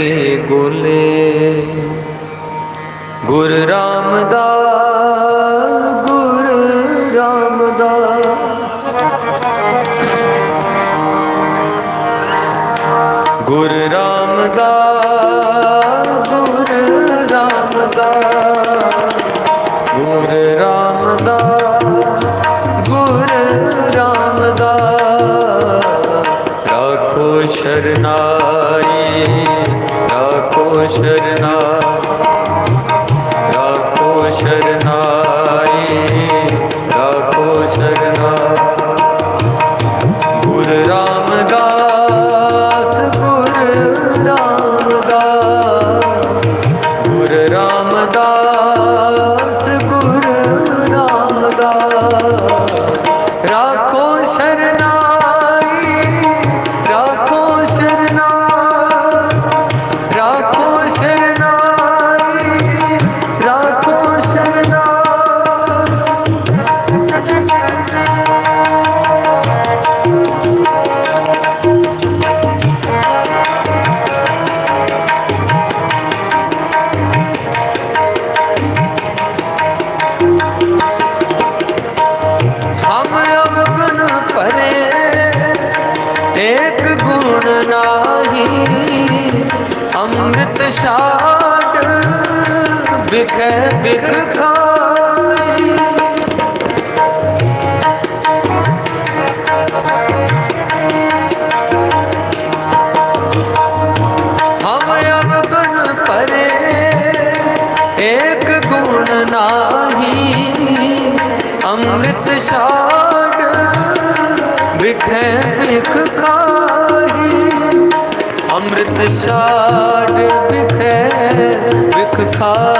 ਕੇ ਗੋਲੇ ਗੁਰ ਰਾਮਦਾਸ ਗੁਰ ਰਾਮਦਾਸ ਗੁਰ ਰਾਮਦਾਸ ਰਾਖੋ ਚਿਤ ਛਾੜ ਵਿਖੇ ਵਿਖ ਖਾਈ। ਹਮ ਅਵਗਣ ਪਰੇ ਏਕ ਗੁਣ ਨਾਹੀ। ਅੰਮ੍ਰਿਤ ਛਾੜ ਵਿਖੇ ਅੰਮ੍ਰਿਤ ਛਾੜ ਬਿਖੇ ਵਿਖਾ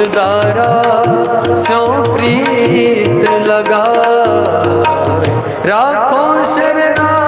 ਦਾਰਾ ਸਿਉ ਪ੍ਰੀਤ ਲਗਾ। ਰਾਖੋ ਸ਼ਰਨਾ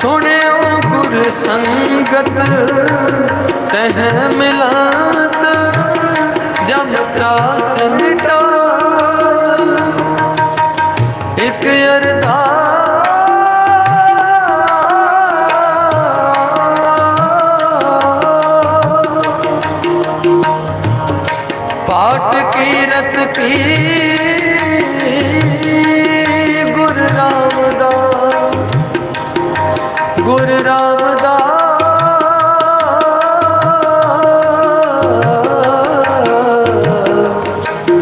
ਸੁਣਿਓ ਗੁਰ ਸੰਗਤ ਤਹ ਮਿਲਾਤ ਜਬ ਤਰਾਸ ਮਿਟਾ। ਇੱਕ ਅਰਦਾ ਪਾਠ ਕੀਰਤ ਕੀ ਗੁਰ ਰਾਮਦਾਸ।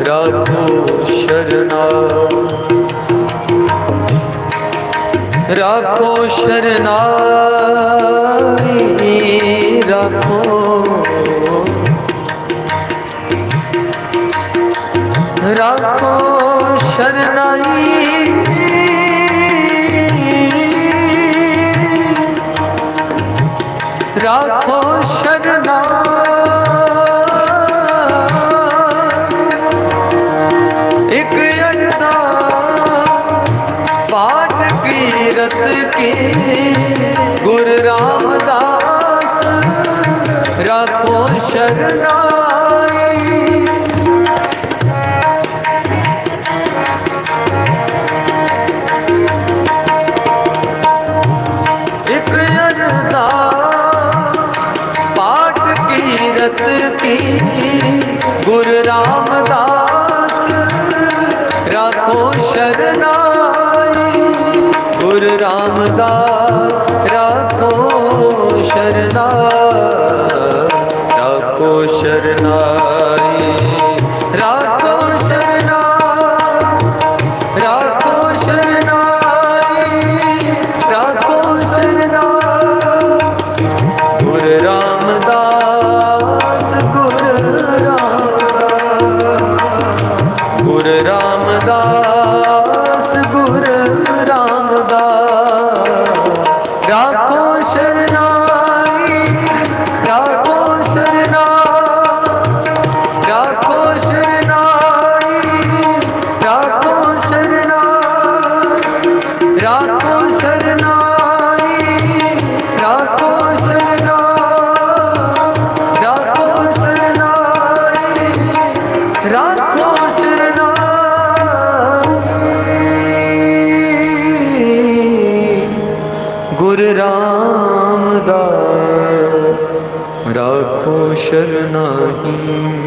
ਰਾਖੋ ਸ਼ਰਨਾ। ਰਾਖੋ ਸ਼ਰਨਾਈ ਰਾਖੋ। ਰਾਖੋ ਸ਼ਰਨਾਈ રાખો શરણા એક અરદા ਕੀਰਤ ਕੀ। ਗੁਰ ਰਾਮਦਾਸ ਰੱਖੋ ਸ਼ਰਣਾ ਰਾਮਦਾਸ ਰਾਖੋ ਸ਼ਰਨਾ ਰਾਖੋ ਸ਼ਰਨਾਈ ਰਾਖੋ ਸ਼ਰਨਾ ਰਾਖੋ ਸ਼ਰਨਾਈ ਰਾਖੋ ਸ਼ਰਨਾ ਗੁਰ ਰਾਮਦਾਸ ਗੁਰ ਰਾਮਦਾਸ ਗੁਰ ਰਾਮਦਾਸ, ਗੁਰ ਰਾਮ ਰਾਖੋ ਸ਼ਰਨਾਈ ਰਾਖੋ ਸ਼ਰਨਾ ਰਾਖੋ ਸ਼ਰਨਾਈ ਰਾਖੋ ਸ਼ਰਨਾਈ। ਗੁਰ ਰਾਮਦਾਸ ਰਾਖੋ ਸ਼ਰਨਾਹੀ